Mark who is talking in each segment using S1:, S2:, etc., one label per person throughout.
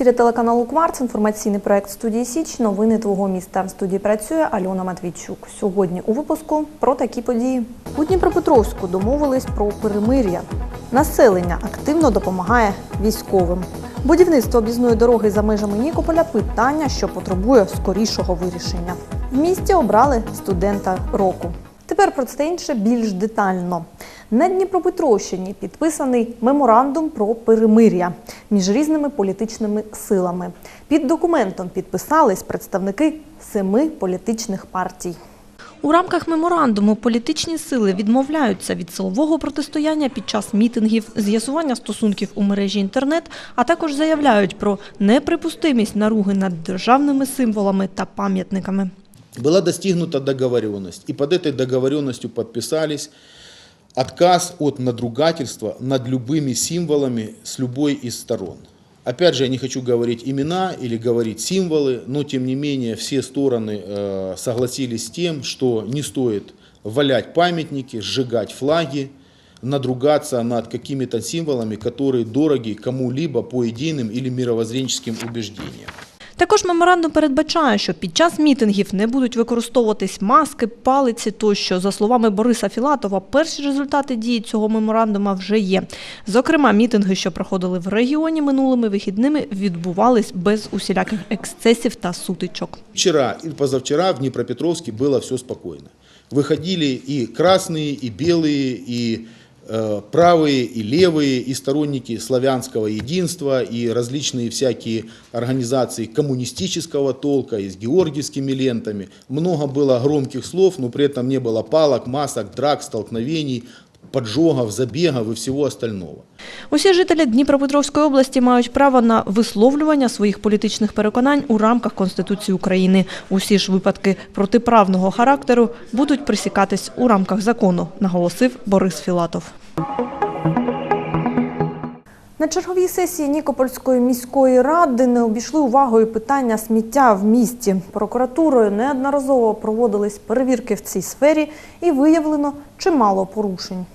S1: ефірі телеканалу Кварц. Інформаційний проект студії Січ. Новини твого міста. В студії працює Альона Матвійчук. Сьогодні у випуску про такі події. У Дніпропетровську домовились про перемир'я. Населення активно допомагає військовим. Будівництво об'їзної дороги за межами Нікополя питання, що потребує скорішого вирішення. В місті обрали студента року. Тепер про це інше більш детально. На Дніпропетровщині підписаний меморандум про перемир'я між різними політичними силами. Під документом підписались представники семи політичних партій. У рамках меморандуму політичні сили відмовляються від силового протистояння під час мітингів, з'ясування стосунків у мережі інтернет, а також заявляють про неприпустимість наруги над державними символами та пам'ятниками.
S2: была достигнута договоренность. И под этой договоренностью подписались отказ от надругательства над любыми символами с любой из сторон. Опять же, я не хочу говорить имена или говорить символы, но тем не менее все стороны э, согласились с тем, что не стоит валять памятники, сжигать флаги, надругаться над какими-то символами, которые дороги кому-либо по идейным или мировоззренческим убеждениям.
S1: Також меморандум передбачає, що під час мітингів не будуть використовуватись маски, палиці тощо. За словами Бориса Філатова, перші результати дії цього меморандума вже є. Зокрема, мітинги, що проходили в регіоні минулими вихідними, відбувались без усіляких ексцесів та сутичок.
S2: Вчера и позавчера в Днепропетровске было все спокойно. Выходили и красные, и белые, и э, правые, и левые, и сторонники славянского единства, и различные всякие организации коммунистического толка, и с георгиевскими лентами. Много было громких слов, но при этом не было палок, масок, драк, столкновений, поджогов, забегов и всего остального.
S1: Усі жителі Дніпропетровської області мають право на висловлювання своїх політичних переконань у рамках Конституції України. Усі ж випадки протиправного характеру будуть присікатись у рамках закону, наголосив Борис Філатов. На черговій сесії Нікопольської міської ради не обійшли увагою питання сміття в місті. Прокуратурою неодноразово проводились перевірки в цій сфері і виявлено чимало порушень.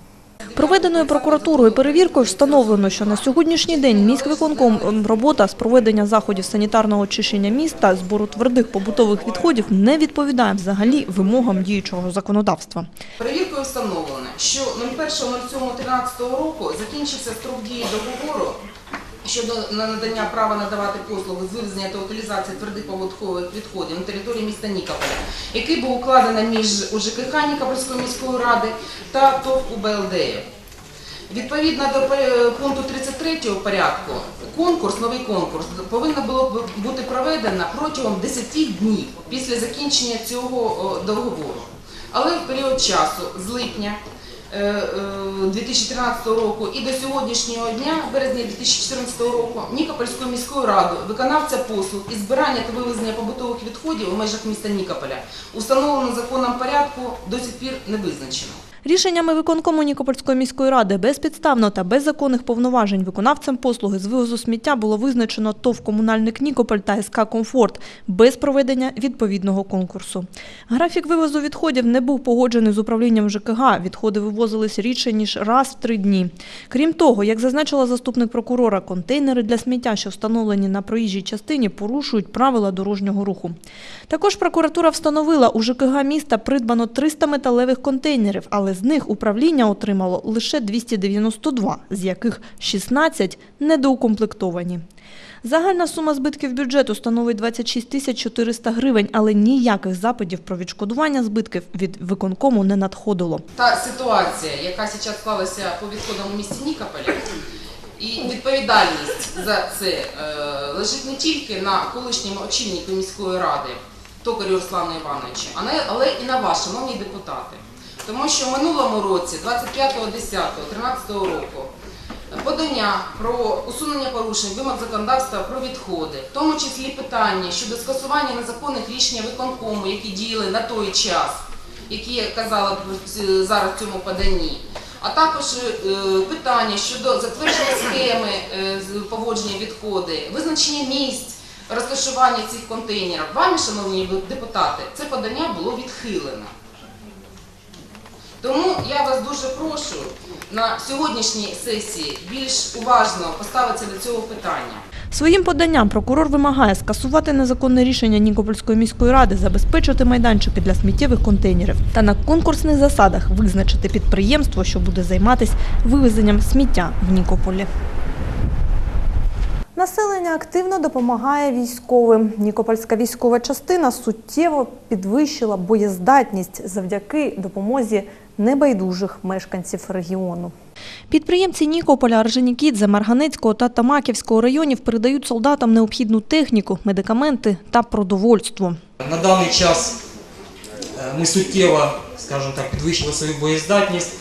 S1: Проведеною прокуратурою перевіркою встановлено, що на сьогоднішній день міськвиконком робота з проведення заходів санітарного очищення міста, збору твердих побутових відходів не відповідає взагалі вимогам діючого законодавства.
S3: Перевіркою встановлено, що 01.07.13 року закінчився строк дії договору щодо надання права надавати послуги з вивезення та утилізації твердих побутових відходів на території міста Нікополя, який був укладений між УЖКХ Нікопольської міської ради та ТОВ УБЛД. Відповідно до пе- пункту 33 порядку, конкурс, новий конкурс повинно було бути проведено протягом 10 днів після закінчення цього договору. Але в період часу з липня е, е, 2013 року і до сьогоднішнього дня, березня 2014 року, Нікопольською міською радою виконавця послуг із збирання та вивезення побутових відходів у межах міста Нікополя установлено законом порядку до сих пір не визначено.
S1: Рішеннями виконкому Нікопольської міської ради безпідставно та без законних повноважень виконавцем послуги з вивозу сміття було визначено ТОВ «Комунальник Нікополь» та СК «Комфорт» без проведення відповідного конкурсу. Графік вивозу відходів не був погоджений з управлінням ЖКГ. Відходи вивозились рідше, ніж раз в три дні. Крім того, як зазначила заступник прокурора, контейнери для сміття, що встановлені на проїжджій частині, порушують правила дорожнього руху. Також прокуратура встановила, у ЖКГ міста придбано 300 металевих контейнерів, але з них управління отримало лише 292, з яких 16 недоукомплектовані. Загальна сума збитків бюджету становить 26 тисяч 400 гривень, але ніяких запитів про відшкодування збитків від виконкому не надходило.
S3: та ситуація, яка зараз склалася по відходам у місті Нікополі, і відповідальність за це е, лежить не тільки на колишньому очільнику міської ради Токарю Руслану Івановичу, але і на вас, шановні депутати. Тому що в минулому році, 25.10.13 року, подання про усунення порушень вимог законодавства про відходи, в тому числі питання щодо скасування незаконних рішень виконкому, які діяли на той час, які я казала зараз в цьому поданні, а також е, питання щодо затвердження схеми е, поводження відходи, визначення місць розташування цих контейнерів. Вами, шановні депутати, це подання було відхилено. Тому я вас дуже прошу на сьогоднішній сесії більш уважно поставитися до цього питання.
S1: Своїм поданням прокурор вимагає скасувати незаконне рішення Нікопольської міської ради, забезпечити майданчики для сміттєвих контейнерів та на конкурсних засадах визначити підприємство, що буде займатися вивезенням сміття в Нікополі. Населення активно допомагає військовим. Нікопольська військова частина суттєво підвищила боєздатність завдяки допомозі небайдужих мешканців регіону. Підприємці Нікополя, Орджонікідзе, Марганецького та Тамаківського районів передають солдатам необхідну техніку, медикаменти та продовольство.
S4: На даний час е, ми суттєво, скажімо так, підвищили свою боєздатність,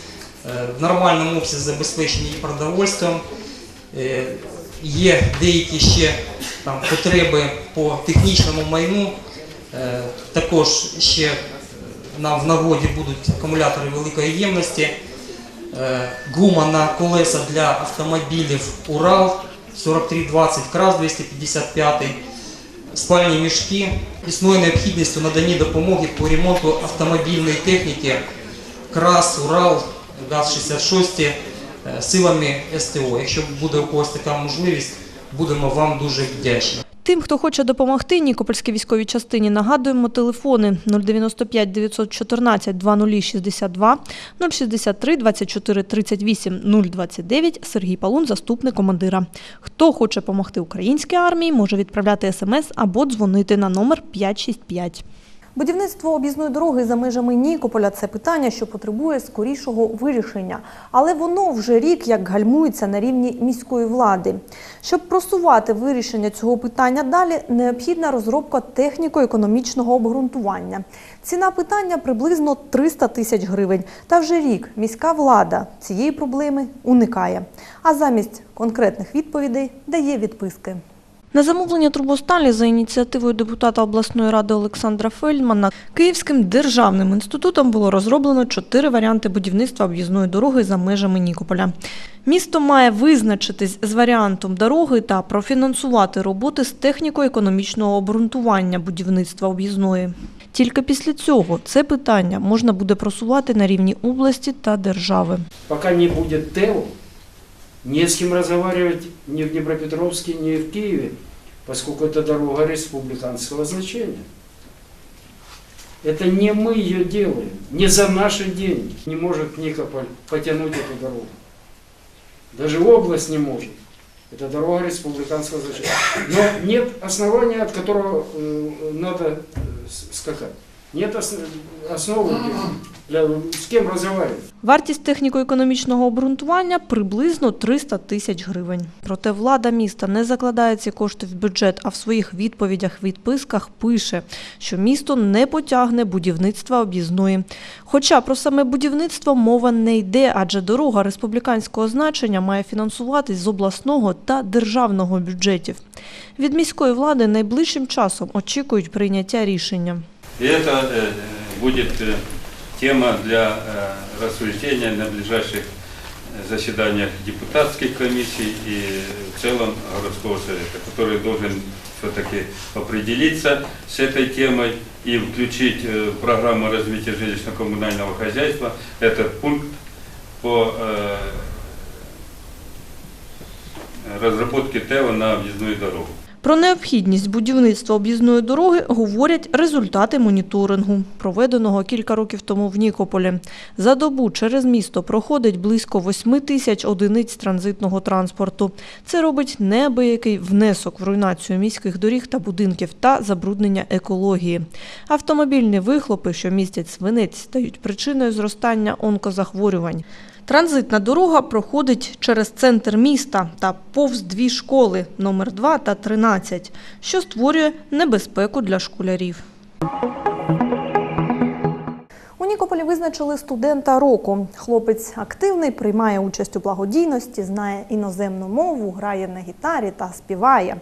S4: е, в нормальному обсязі забезпечені і продовольством. Е, Є деякі ще там, потреби по технічному майну. Також ще нам в нагоді будуть акумулятори великої ємності. Е, Гума на колеса для автомобілів Урал 4320 КРАС 255 спальні мішки. Існує необхідність у наданні допомоги по ремонту автомобільної техніки КРАС, Урал, ГАЗ-66 е, силами СТО. Якщо буде у когось така можливість, будемо вам дуже вдячні.
S1: Тим, хто хоче допомогти Нікопольській військовій частині, нагадуємо телефони 095 914 2062, 063 24 38 029. Сергій Палун, заступник командира. Хто хоче допомогти українській армії, може відправляти смс або дзвонити на номер 565. Будівництво об'їзної дороги за межами Нікополя це питання, що потребує скорішого вирішення. Але воно вже рік як гальмується на рівні міської влади. Щоб просувати вирішення цього питання далі, необхідна розробка техніко-економічного обґрунтування. Ціна питання приблизно 300 тисяч гривень. Та вже рік міська влада цієї проблеми уникає. А замість конкретних відповідей дає відписки. На замовлення Турбосталі за ініціативою депутата обласної ради Олександра Фельдмана Київським державним інститутом було розроблено чотири варіанти будівництва об'їзної дороги за межами Нікополя. Місто має визначитись з варіантом дороги та профінансувати роботи з техніко-економічного обґрунтування будівництва об'їзної. Тільки після цього це питання можна буде просувати на рівні області та держави.
S5: Пока не будет ТЭЛ, не с кем разговаривать ни в Днепропетровске, ни в Киеве, поскольку это дорога республиканского значения. Это не мы ее делаем, не за наши деньги. Не может Никополь потянуть эту дорогу. Даже область не может. Это дорога республиканского значения. Но нет основания, от которого э, надо э, скакать. Нет ос- основы для, с кем разговаривать.
S1: Вартість техніко-економічного обґрунтування приблизно 300 тисяч гривень. Проте влада міста не закладає ці кошти в бюджет, а в своїх відповідях відписках пише, що місто не потягне будівництва об'їзної. Хоча про саме будівництво мова не йде, адже дорога республіканського значення має фінансуватись з обласного та державного бюджетів. Від міської влади найближчим часом очікують прийняття рішення.
S6: И это э, будет э, тема для э, рассуждения на ближайших заседаниях депутатских комиссий и в целом городского совета, который должен все-таки определиться с этой темой и включить в программу развития жилищно-коммунального хозяйства этот пункт по разработке ТЭВа на объездную дорогу.
S1: Про необхідність будівництва об'їзної дороги говорять результати моніторингу, проведеного кілька років тому в Нікополі. За добу через місто проходить близько 8 тисяч одиниць транзитного транспорту. Це робить неабиякий внесок в руйнацію міських доріг та будинків та забруднення екології. Автомобільні вихлопи, що містять свинець, стають причиною зростання онкозахворювань. Транзитна дорога проходить через центр міста та повз дві школи номер 2 та 13, що створює небезпеку для школярів. У Нікополі визначили студента року. Хлопець активний, приймає участь у благодійності, знає іноземну мову, грає на гітарі та співає.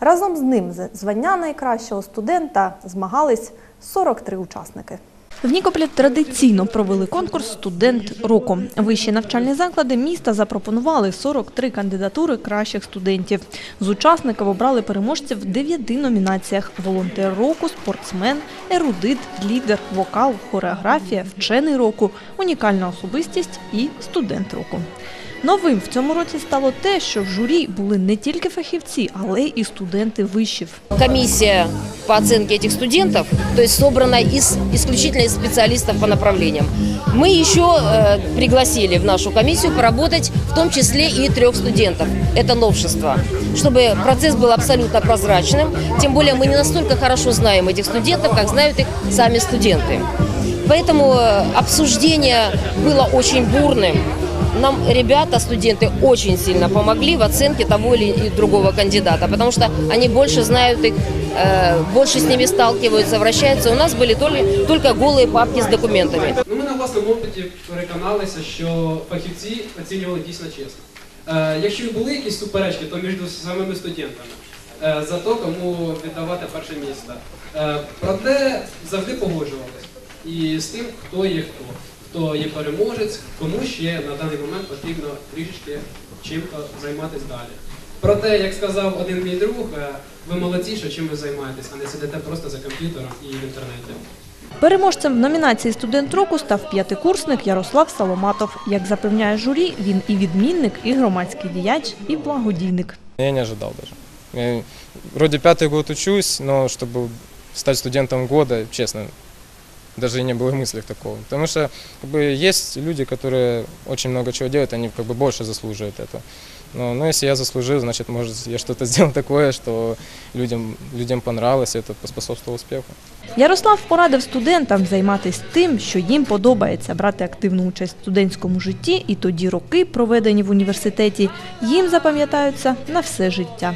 S1: Разом з ним звання найкращого студента змагались 43 учасники. В Нікополі традиційно провели конкурс Студент року. Вищі навчальні заклади міста запропонували 43 кандидатури кращих студентів. З учасників обрали переможців в дев'яти номінаціях: волонтер року, спортсмен, ерудит, лідер, вокал, хореографія, вчений року, унікальна особистість і студент року. Новим в цьому році стало те, що в журі були не тільки фахівці, але й студенти вишів.
S7: Комиссия по оценке этих студентов, то есть собрана из, исключительно из специалистов по направлениям. Мы еще э, пригласили в нашу комиссию поработать в том числе и трех студентов. Это новшество. Чтобы процесс был абсолютно прозрачным. Тем более мы не настолько хорошо знаем этих студентов, как знают их сами студенты. Поэтому э, обсуждение было очень бурным. Нам ребята, студенты, очень сильно помогли в оценке того или другого кандидата, потому что они больше знают их, э, больше с ними сталкиваются, вращаются. У нас были только, только голые папки с документами.
S8: Ну, ми на власному опиті переконалися, що фахівці оцінювали дійсно чесно. Е, якщо і були якісь суперечки, то між самими студентами е, за те, кому віддавати перше місце. Е, проте завжди погоджувалися і з тим, хто є хто, Хто є переможець, кому ще на даний момент потрібно трішечки чим-то займатися далі. Проте, як сказав один мій друг, е, ви молодці, що чим ви займаєтесь, а не сидите просто за комп'ютером і в інтернеті.
S1: Переможцем в номінації Студент року став п'ятикурсник Ярослав Саломатов. Як запевняє журі, він і відмінник, і громадський діяч, і благодійник.
S9: Я не ожидал даже. Я вроде пятый год учусь, но чтобы стать студентом года, честно, даже и не было в мыслях такого. Потому что как бы, есть люди, которые очень много чего делают, они как бы больше заслуживают этого. Но, но если я заслужил, значит, может, я что-то сделал такое, что людям, людям понравилось, и это поспособствовало успеху.
S1: Ярослав порадив студентам займатися тим, що їм подобається, брати активну участь в студентському житті, і тоді роки, проведені в університеті, їм запам'ятаються на все життя.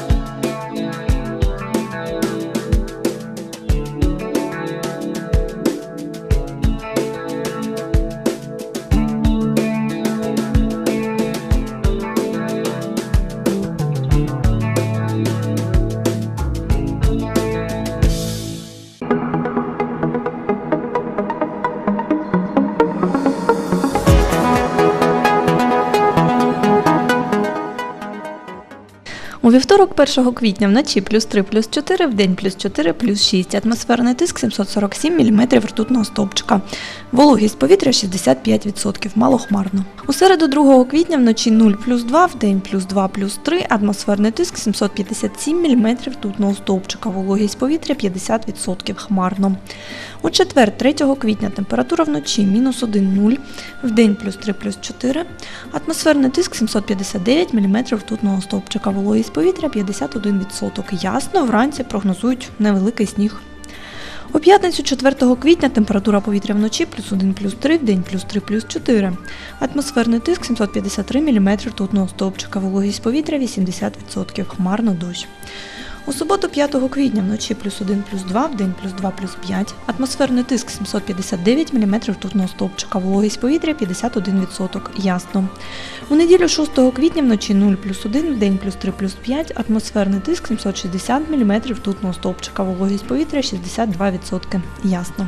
S1: У вівторок 1 квітня вночі плюс 3, плюс 4, в день плюс 4, плюс 6. Атмосферний тиск 747 мм ртутного стовпчика. Вологість повітря 65%, малохмарно. У середу 2 квітня вночі 0 плюс 2, в день плюс 2, плюс 3, атмосферний тиск 757 мм ртутного стовпчика. Вологість повітря 50%, хмарно. У четвер 3 квітня температура вночі мінус 1, 0, в день плюс 3, плюс 4, атмосферний тиск 759 мм ртутного стовпчика. Вологість повітря 51%. Ясно, вранці прогнозують невеликий сніг. У п'ятницю 4 квітня температура повітря вночі плюс 1 плюс 3, в день плюс 3 плюс 4. Атмосферний тиск 753 мм ртутного стовпчика, вологість повітря 80%, хмарно дощ. У суботу 5 квітня вночі плюс 1 плюс 2, в день плюс 2 плюс 5. Атмосферний тиск 759 мм ртутного стовпчика, вологість повітря 51%, ясно. У неділю 6 квітня вночі 0 плюс 1, в день плюс 3 плюс 5, атмосферний тиск 760 мм ртутного стовпчика, вологість повітря 62%, ясно.